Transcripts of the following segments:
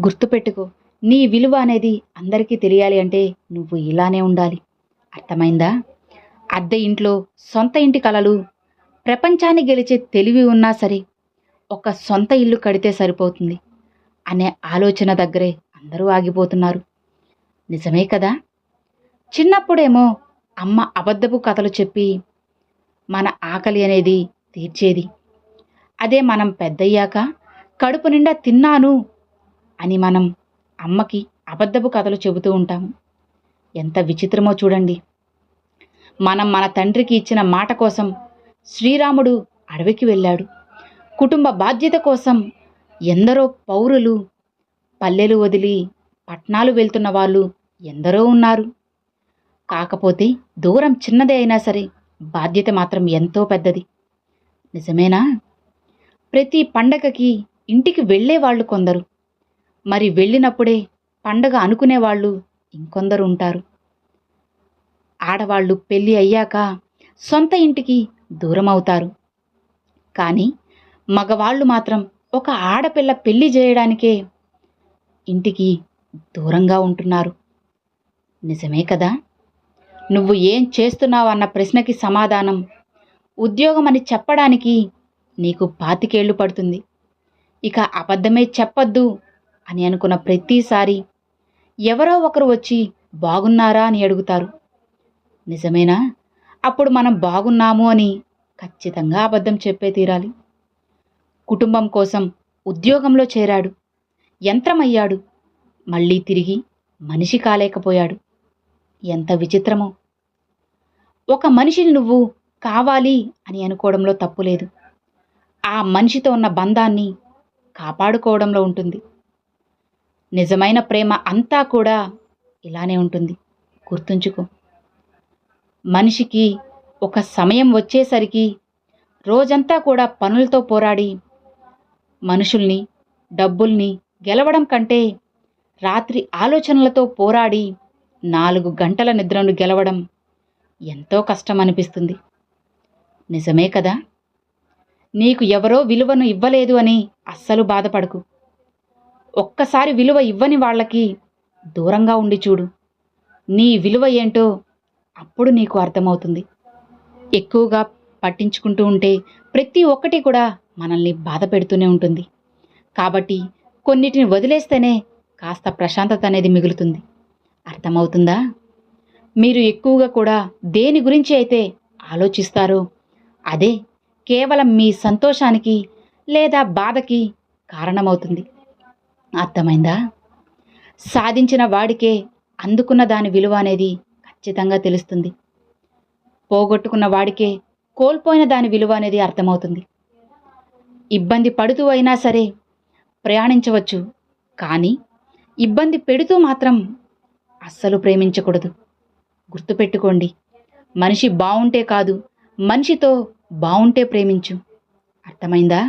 గుర్తుపెట్టుకో నీ విలువ అనేది అందరికీ తెలియాలి అంటే నువ్వు ఇలానే ఉండాలి. అర్థమైందా? అద్దె ఇంట్లో సొంత ఇంటి కలలు ప్రపంచాన్ని గెలిచే తెలివి ఉన్నా సరే ఒక సొంత ఇల్లు కడితే సరిపోతుంది అనే ఆలోచన దగ్గరే అందరూ ఆగిపోతున్నారు. నిజమే కదా? చిన్నప్పుడేమో అమ్మ అబద్ధపు కథలు చెప్పి మన ఆకలి అనేది తీర్చేది. అదే మనం పెద్దయ్యాక కడుపు నిండా తిన్నాను అని మనం అమ్మకి అబద్ధపు కథలు చెబుతూ ఉంటాము. ఎంత విచిత్రమో చూడండి. మనం మన తండ్రికి ఇచ్చిన మాట కోసం శ్రీరాముడు అడవికి వెళ్ళాడు. కుటుంబ బాధ్యత కోసం ఎందరో పౌరులు పల్లెలు వదిలి పట్నాలు వెళ్తున్న వాళ్ళు ఎందరో ఉన్నారు. కాకపోతే దూరం చిన్నదే అయినా సరే బాధ్యత మాత్రం ఎంతో పెద్దది. నిజమేనా? ప్రతి పండగకి ఇంటికి వెళ్ళే వాళ్ళు కొందరు. మరి వెళ్ళినప్పుడే పండగ అనుకునే వాళ్ళు ఇంకొందరు ఉంటారు ఆడవాళ్ళు పెళ్ళి అయ్యాక సొంత ఇంటికి దూరం అవుతారు కానీ మగవాళ్ళు మాత్రం ఒక ఆడపిల్ల పెళ్ళి చేయడానికే ఇంటికి దూరంగా ఉంటున్నారు. నిజమే కదా? నువ్వు ఏం చేస్తున్నావు అన్న ప్రశ్నకి సమాధానం ఉద్యోగం అని చెప్పడానికి నీకు పాతికేళ్ళు పడుతుంది. ఇక అబద్ధమే చెప్పొద్దు అని అనుకున్న ప్రతిసారి ఎవరో ఒకరు వచ్చి బాగున్నారా? అని అడుగుతారు. నిజమేనా? అప్పుడు మనం బాగున్నాము అని ఖచ్చితంగా అబద్ధం చెప్పే తీరాలి. కుటుంబం కోసం ఉద్యోగంలో చేరాడు. యంత్రమయ్యాడు. మళ్ళీ తిరిగి మనిషి కాలేకపోయాడు. ఎంత విచిత్రమో! ఒక మనిషిని నువ్వు కావాలి అని అనుకోవడంలో తప్పులేదు ఆ మనిషితో ఉన్న బంధాన్ని కాపాడుకోవడంలో ఉంటుంది. నిజమైన ప్రేమ అంతా కూడా ఇలానే ఉంటుంది. గుర్తుంచుకో. మనిషికి ఒక సమయం వచ్చేసరికి రోజంతా కూడా పనులతో పోరాడి మనుషుల్ని డబ్బుల్ని గెలవడం కంటే రాత్రి ఆలోచనలతో పోరాడి నాలుగు గంటల నిద్రను గెలవడం ఎంతో కష్టం అనిపిస్తుంది నిజమే కదా? నీకు ఎవరో విలువను ఇవ్వలేదు అని అస్సలు బాధపడకు. ఒక్కసారి విలువ ఇవ్వని వాళ్ళకి దూరంగా ఉండి చూడు. నీ విలువ ఏంటో అప్పుడు నీకు అర్థమవుతుంది. ఎక్కువగా పట్టించుకుంటూ ఉంటే ప్రతి ఒక్కటి కూడా మనల్ని బాధ పెడుతూనే ఉంటుంది. కాబట్టి కొన్నిటిని వదిలేస్తేనే కాస్త ప్రశాంతత అనేది మిగులుతుంది. అర్థమవుతుందా? మీరు ఎక్కువగా కూడా దేని గురించి అయితే ఆలోచిస్తారో అదే కేవలం మీ సంతోషానికి లేదా బాధకి కారణమవుతుంది. అర్థమైందా? సాధించిన వాడికే అందుకున్న దాని విలువ అనేది ఖచ్చితంగా తెలుస్తుంది. పోగొట్టుకున్న వాడికే కోల్పోయిన దాని విలువ అనేది అర్థమవుతుంది. ఇబ్బంది పడుతూ అయినా సరే ప్రయాణించవచ్చు కానీ ఇబ్బంది పెడుతూ మాత్రం అస్సలు ప్రేమించకూడదు. గుర్తుపెట్టుకోండి మనిషి బావుంటే కాదు మనిషితో బావుంటే ప్రేమించు. అర్థమైందా?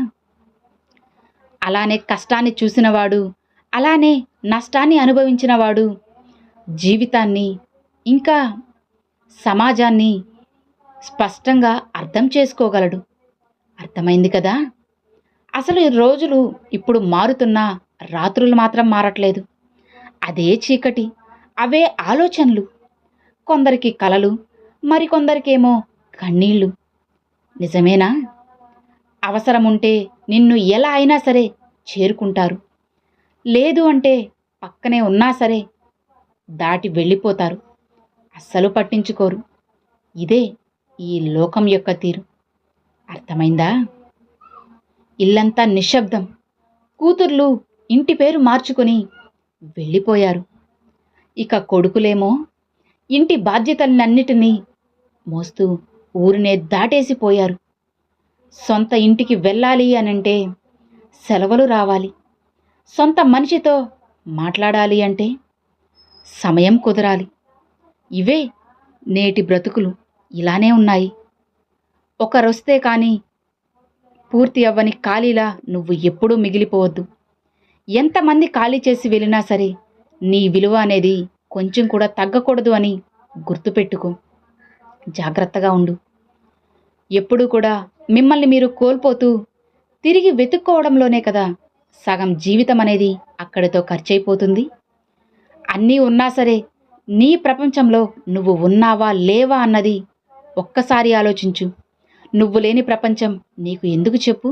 అలానే కష్టాన్ని చూసినవాడు అలానే నష్టాన్ని అనుభవించినవాడు. జీవితాన్ని ఇంకా సమాజాన్ని స్పష్టంగా అర్థం చేసుకోగలడు. అర్థమైంది కదా? అసలు ఈ రోజులు ఇప్పుడు మారుతున్నా రాత్రులు మాత్రం మారట్లేదు. అదే చీకటి అవే ఆలోచనలు. కొందరికి కలలు మరికొందరికేమో కన్నీళ్ళు. నిజమేనా? అవసరం ఉంటే నిన్ను ఎలా అయినా సరే చేరుకుంటారు. లేదు అంటే పక్కనే ఉన్నా సరే దాటి వెళ్ళిపోతారు. అస్సలు పట్టించుకోరు. ఇదే ఈ లోకం యొక్క తీరు. అర్థమైందా? ఇల్లంతా నిశ్శబ్దం. కూతుర్లు ఇంటి పేరు మార్చుకొని వెళ్ళిపోయారు. ఇక కొడుకులేమో ఇంటి బాధ్యతలన్నిటినీ మోస్తూ ఊరినే దాటేసిపోయారు. సొంత ఇంటికి వెళ్ళాలి అనంటే సెలవులు రావాలి. సొంత మనిషితో మాట్లాడాలి అంటే సమయం కుదరాలి. ఇవే నేటి బ్రతుకులు. ఇలానే ఉన్నాయి. ఒకరొస్తే కానీ పూర్తి అవ్వని ఖాళీలా నువ్వు ఎప్పుడూ మిగిలిపోవద్దు. ఎంతమంది ఖాళీ చేసి వెళ్ళినా సరే నీ విలువ అనేది కొంచెం కూడా తగ్గకూడదు అని గుర్తుపెట్టుకో. జాగ్రత్తగా ఉండు. ఎప్పుడూ కూడా మిమ్మల్ని మీరు కోల్పోతూ తిరిగి వెతుక్కోవడంలోనే కదా సగం జీవితం అనేది అక్కడితో ఖర్చయిపోతుంది. అన్నీ ఉన్నా సరే నీ ప్రపంచంలో నువ్వు ఉన్నావా లేవా అన్నది ఒక్కసారి ఆలోచించు. నువ్వు లేని ప్రపంచం నీకు ఎందుకు చెప్పు?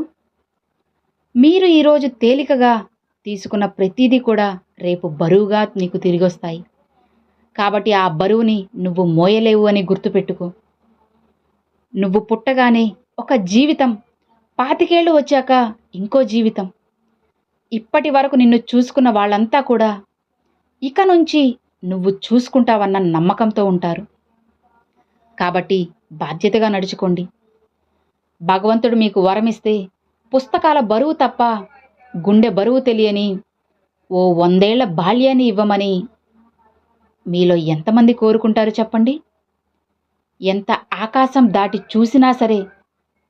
మీరు ఈరోజు తేలికగా తీసుకున్న ప్రతిదీ కూడా రేపు బరువుగా నీకు తిరిగొస్తాయి. కాబట్టి ఆ బరువుని నువ్వు మోయలేవు అని గుర్తుపెట్టుకో. నువ్వు పుట్టగానే ఒక జీవితం. పాతికేళ్ళు వచ్చాక ఇంకో జీవితం. ఇప్పటి వరకు నిన్ను చూసుకున్న వాళ్ళంతా కూడా ఇక నుంచి నువ్వు చూసుకుంటావన్న నమ్మకంతో ఉంటారు. కాబట్టి బాధ్యతగా నడుచుకోండి. భగవంతుడు మీకు వరమిస్తే పుస్తకాల బరువు తప్ప గుండె బరువు తెలియని ఓ వందేళ్ళ బాల్యాన్ని ఇవ్వమని మీలో ఎంతమంది కోరుకుంటారు చెప్పండి? ఎంత ఆకాశం దాటి చూసినా సరే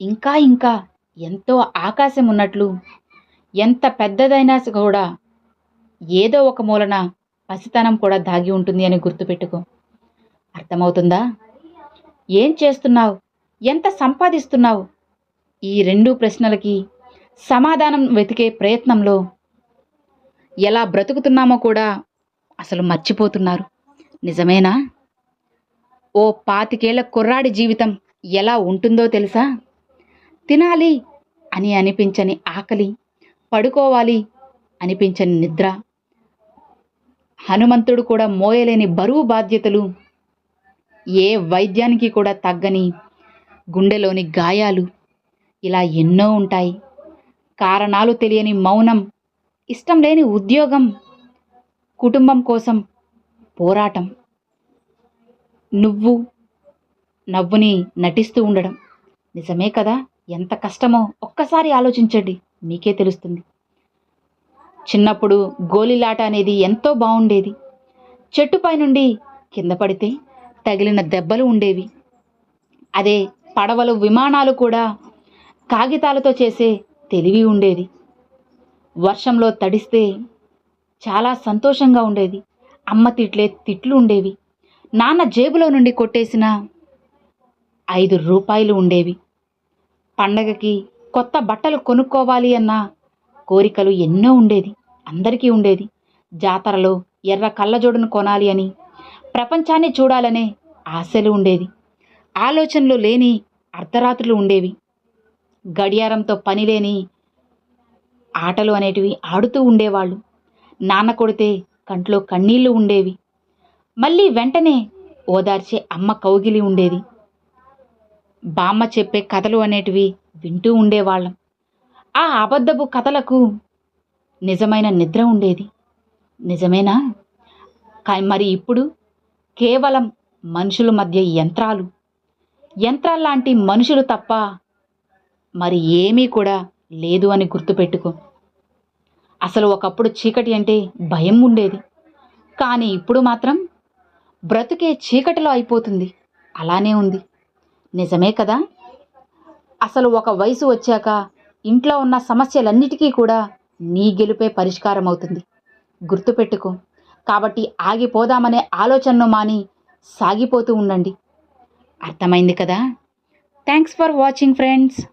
ఇంకా ఇంకా ఎంతో ఆకాశం ఉన్నట్లు ఎంత పెద్దదైనా కూడా ఏదో ఒక మూలన పసితనం కూడా దాగి ఉంటుంది అని గుర్తుపెట్టుకో. అర్థమవుతుందా? ఏం చేస్తున్నావు? ఎంత సంపాదిస్తున్నావు? ఈ రెండు ప్రశ్నలకి సమాధానం వెతికే ప్రయత్నంలో ఎలా బ్రతుకుతున్నామో కూడా అసలు మర్చిపోతున్నారు. నిజమేనా? ఓ పాతికేళ్ళ కుర్రాడి జీవితం ఎలా ఉంటుందో తెలుసా? తినాలి అని అనిపించని ఆకలి పడుకోవాలి అనిపించని నిద్ర. హనుమంతుడు కూడా మోయలేని బరువు బాధ్యతలు. ఏ వైద్యానికి కూడా తగ్గని గుండెలోని గాయాలు ఇలా ఎన్నో ఉంటాయి. కారణాలు తెలియని మౌనం ఇష్టం లేని ఉద్యోగం కుటుంబం కోసం పోరాటం. నువ్వు నవ్వుని నటిస్తూ ఉండడం నిజమే కదా? ఎంత కష్టమో ఒక్కసారి ఆలోచించండి మీకే తెలుస్తుంది. చిన్నప్పుడు గోలిలాట అనేది ఎంతో బాగుండేది చెట్టుపై నుండి కింద పడితే తగిలిన దెబ్బలు ఉండేవి. అదే పడవలు విమానాలు కూడా కాగితాలతో చేసే తెలివి ఉండేది. వర్షంలో తడిస్తే చాలా సంతోషంగా ఉండేది. అమ్మ తిట్లే తిట్లు ఉండేవి. నాన్న జేబులో నుండి కొట్టేసిన ఐదు రూపాయలు ఉండేవి. పండగకి కొత్త బట్టలు కొనుక్కోవాలి అన్న కోరికలు ఎన్నో ఉండేది. అందరికీ ఉండేది. జాతరలో ఎర్ర కళ్ళజోడును కొనాలి అని ప్రపంచాన్ని చూడాలనే ఆశలు ఉండేది. ఆలోచనలు లేని అర్ధరాత్రులు ఉండేవి. గడియారంతో పనిలేని ఆటలు అనేటివి ఆడుతూ ఉండేవాళ్ళు. నాన్న కొడితే కంట్లో కన్నీళ్ళు ఉండేవి. మళ్ళీ వెంటనే ఓదార్చే అమ్మ కౌగిలి ఉండేది. బామ్మ చెప్పే కథలు అనేటివి వింటూ ఉండేవాళ్ళం. ఆ అబద్ధపు కథలకు నిజమైన నిద్ర ఉండేది. నిజమేనా? కానీ మరి ఇప్పుడు కేవలం మనుషుల మధ్య యంత్రాలు. యంత్రాల్లాంటి మనుషులు తప్ప మరి ఏమీ కూడా లేదు అని గుర్తుపెట్టుకో. అసలు ఒకప్పుడు చీకటి అంటే భయం ఉండేది. కానీ ఇప్పుడు మాత్రం బ్రతుకే చీకటిలో అయిపోతుంది. అలానే ఉంది. నిజమే కదా? అసలు ఒక వయసు వచ్చాక ఇంట్లో ఉన్న సమస్యలన్నిటికీ కూడా నీ గెలుపే పరిష్కారం అవుతుంది గుర్తుపెట్టుకో. కాబట్టి ఆగిపోదామనే ఆలోచనను మాని సాగిపోతూ ఉండండి. అర్థమైంది కదా? Thanks for watching friends.